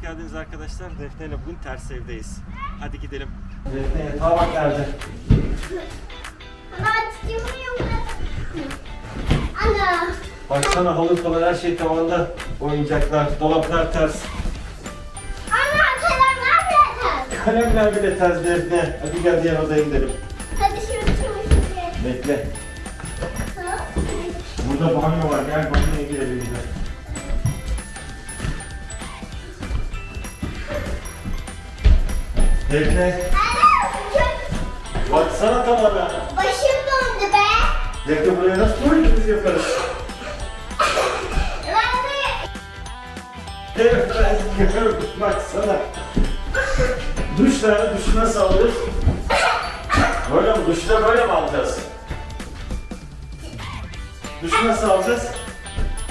hoş geldiniz arkadaşlar. Defne ile bugün ters evdeyiz. Hadi gidelim. Defne yatağa bak nerede? Ana. Baksana halı falan her şey tavanda. Oyuncaklar, dolaplar ters. Ana kalemler bile Kalemler bile ters Defne. Hadi gel diğer odaya gidelim. Hadi şunu çamaşır Bekle. Burada banyo var. Gel banyoya girelim biz Defne, baksana tavana. Başım döndü be. Defne buraya nasıl tuvaletimiz yaparız? Ben de Defne, baksana. Duş nerede? Duşu nasıl? Böyle mi? Duşu da böyle mi alacağız? Duşu nasıl alacağız?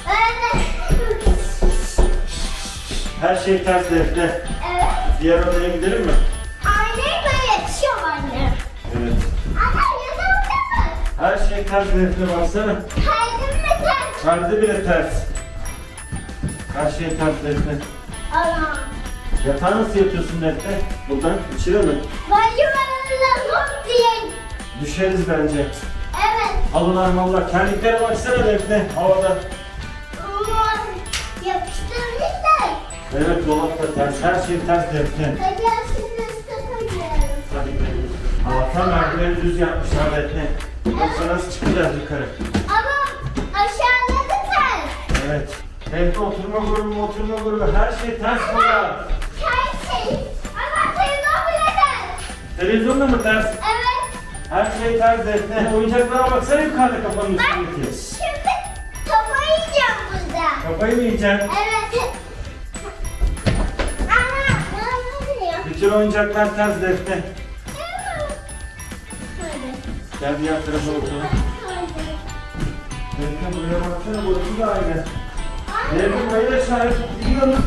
ben de Her şey ters Defne. Evet. Diğer odaya gidelim mi? Şey ters Defne baksana. Kaydım mı sen? Perde bile ters. Her şey ters Defne. Ana. Yatağa nasıl yatıyorsun Defne? Buradan içine mi? Başım önünde hop diye. Düşeriz bence. Evet. Halılar mallar. Terliklere baksana Defne havada. Aman. Yapıştırmışlar. Evet dolapta ters. Her şey ters Defne. Hadi şimdi ısıtıyorum. Hadi gidelim. Allah'tan merdiveni düz yapmışlar Defne. Yoksa nasıl çıkacağız yukarı? Ama aşağıda da ters. Evet. Defne oturma grubu oturma grubu. Her şey ters burada. Ters şey. Ama telefon bile ters. Televizyonda mı ters? Evet. Her şey ters Defne. Oyuncaklara baksana yukarıda kafanın Ben üstündeki. şimdi kafayı yiyeceğim burada. Kafayı mı yiyeceksin? Evet. Ana. Ne oluyor? Bütün oyuncaklar ters Defne. Gel diğer tarafa bakalım. Defne buraya baksana burası da aynı. Defne burayı da şahit gidiyoruz.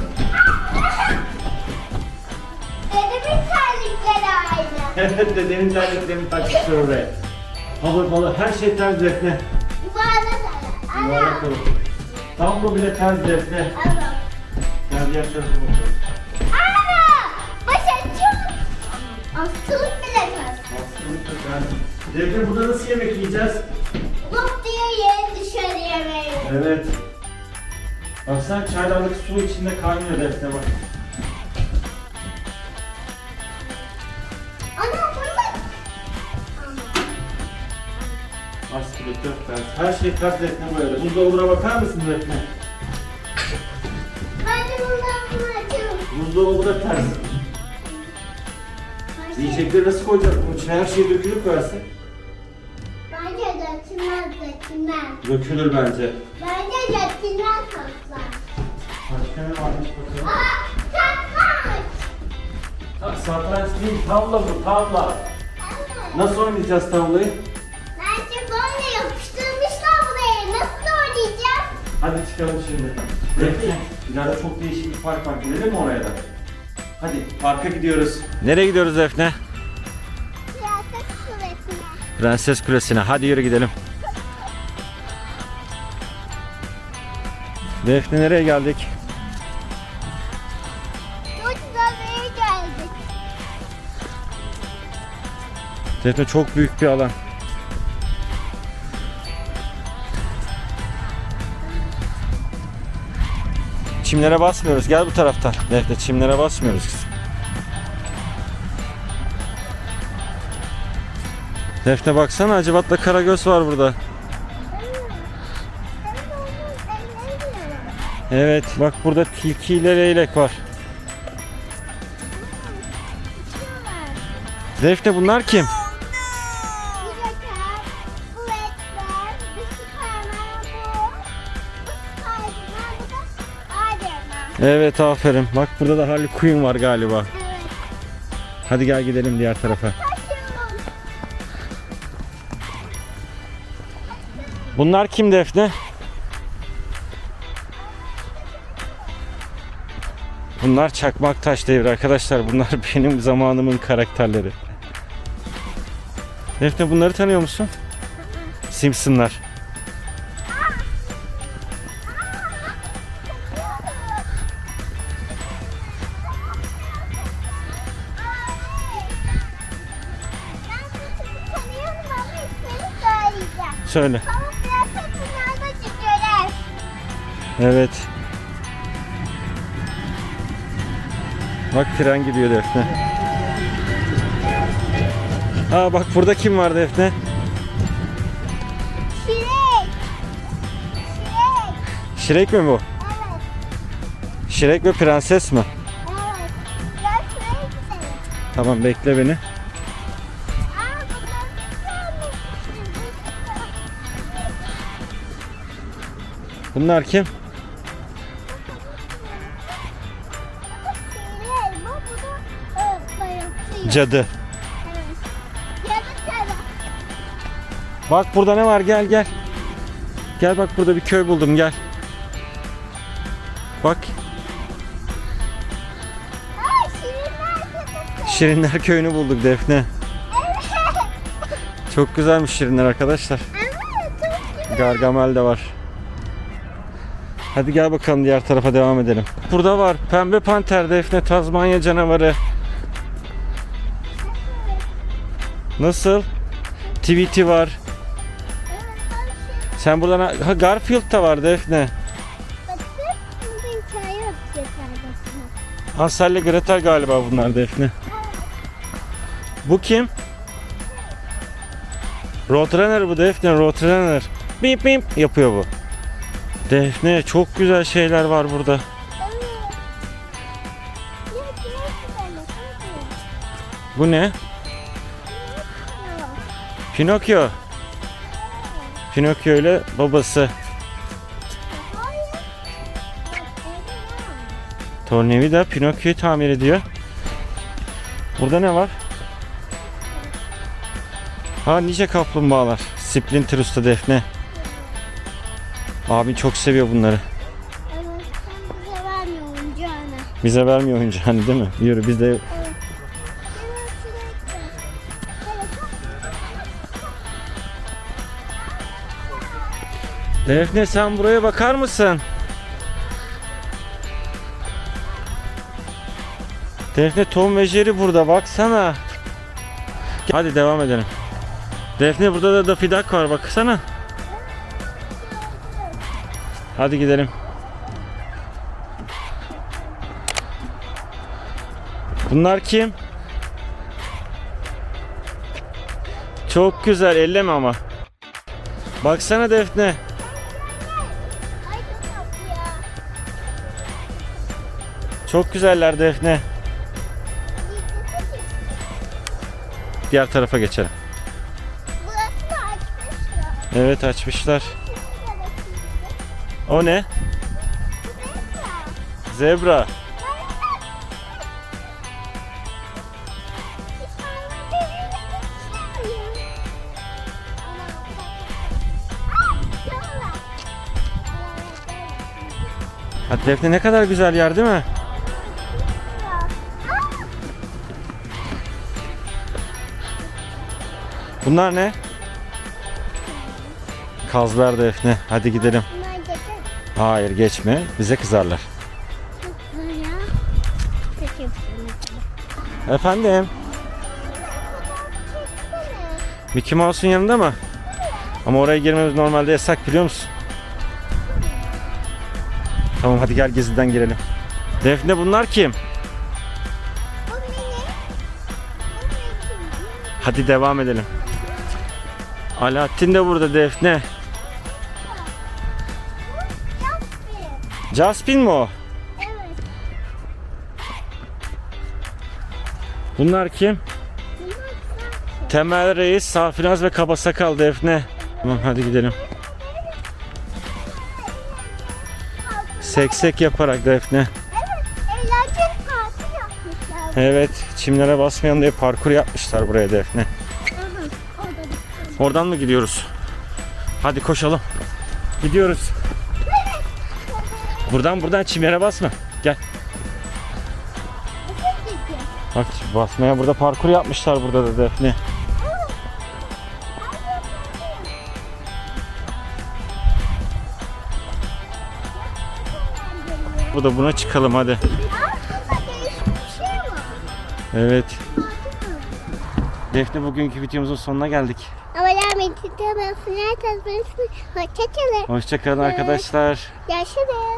Dedemin terlikleri aynı. Evet dedenin terliklerini takmışlar oraya. Halı balı her şey ters Defne. Yuvarlak. Yuvarlak olur. Tablo bile ters Defne. Gel diğer tarafa bakalım. Ana. Asılık bile. Aslında çok ters. Defne burada nasıl yemek yiyeceğiz? Lop diye yere dışarı yemeği. Evet. Baksana çaydanlık su içinde kaynıyor Defne bak. Ana burada. Aspiratör ters. Her şey ters Defne böyle. Buzdolabına bakar mısın Defne? Bence buradan bunu açalım. Buzdolabı da ters. Yiyecekleri nasıl koyacak bunun içine? Her şey dökülüp versin. Bence dökülmez dökülmez. Dökülür bence. Bence dökülmez tatlar. Başka ne varmış bakalım. Aa tatlar. Ha, satranç değil, tavla bu, tavla. Evet. Nasıl oynayacağız tavlayı? Bence böyle yapıştırmışlar buraya. Nasıl oynayacağız? Hadi çıkalım şimdi. Bekle. İleride çok değişik bir park var. Gidelim mi oraya da? Hadi parka gidiyoruz. Nereye gidiyoruz Defne? Prenses suretine. Prenses Kulesi'ne. Hadi yürü gidelim. Defne nereye geldik? Çok güzel geldik. Defne çok büyük bir alan. Çimlere basmıyoruz. Gel bu taraftan. Defne çimlere basmıyoruz kızım. Defne baksana Acıbat'la Karagöz var burada. Evet bak burada tilki ile leylek var. Defne bunlar kim? Evet aferin. Bak burada da Harley Quinn var galiba. Hadi gel gidelim diğer tarafa. Bunlar kim Defne? Bunlar çakmak taş devri arkadaşlar. Bunlar benim zamanımın karakterleri. Defne bunları tanıyor musun? Simpsonlar. Söyle. Dünyada görev. Evet. Bak tren gidiyor Defne. Aa bak burada kim var Defne? Şirek. Şirek. Şirek mi bu? Evet. Şirek ve prenses mi? Evet. Şuraya gidelim. Tamam bekle beni. Bunlar kim? Cadı. Bak burada ne var gel gel. Gel bak burada bir köy buldum gel. Bak şirinler köyünü bulduk Defne. Çok güzelmiş Şirinler arkadaşlar. Gargamel de var. Hadi gel bakalım diğer tarafa devam edelim. Burada var pembe panter Defne Tazmanya canavarı. Nasıl? Tweety var. Sen buradan ha Garfield da var Defne. Hansel ile Gretel galiba bunlar Defne. Bu kim? Roadrunner bu Defne Roadrunner. Bip bip yapıyor bu. Defne çok güzel şeyler var burada. Bu ne? Pinokyo. Pinokyo ile babası. Tornavida Pinokyo'yu tamir ediyor. Burada ne var? Ha nice kaplumbağalar. Splinter Usta Defne. Abin çok seviyor bunları. Bize vermiyor oyuncağını. Bize vermiyor oyuncağını değil mi? Yürü biz de. Defne sen buraya bakar mısın? Defne Tom ve Jerry burada baksana. Hadi devam edelim. Defne burada da Daffy Duck var baksana. Hadi gidelim. Bunlar kim? Çok güzel elleme ama. Baksana Defne. Çok güzeller Defne. Diğer tarafa geçelim. Evet açmışlar. O ne? Zebra. Hadi Defne ne kadar güzel yer değil mi? Bunlar ne? Kazlar Defne. Hadi gidelim. Hayır geçme. Bize kızarlar. Efendim? Mickey Mouse'un yanında mı? Ama oraya girmemiz normalde yasak biliyor musun? Tamam hadi gel geziden girelim. Defne bunlar kim? Hadi devam edelim. Alaaddin de burada Defne. Jaspin mi o? Bunlar kim? Temel Reis, Safinaz ve Kaba Sakal Defne. Tamam hadi gidelim. Seksek yaparak Defne. Evet, çimlere basmayalım diye parkur yapmışlar buraya Defne. Oradan mı gidiyoruz? Hadi koşalım. Gidiyoruz. Buradan buradan çimlere basma. Gel. Bak basmaya burada parkur yapmışlar burada da Defne. Burada buna çıkalım hadi. Evet. Defne bugünkü videomuzun sonuna geldik. Hoşçakalın. Hoşçakalın arkadaşlar. Görüşürüz.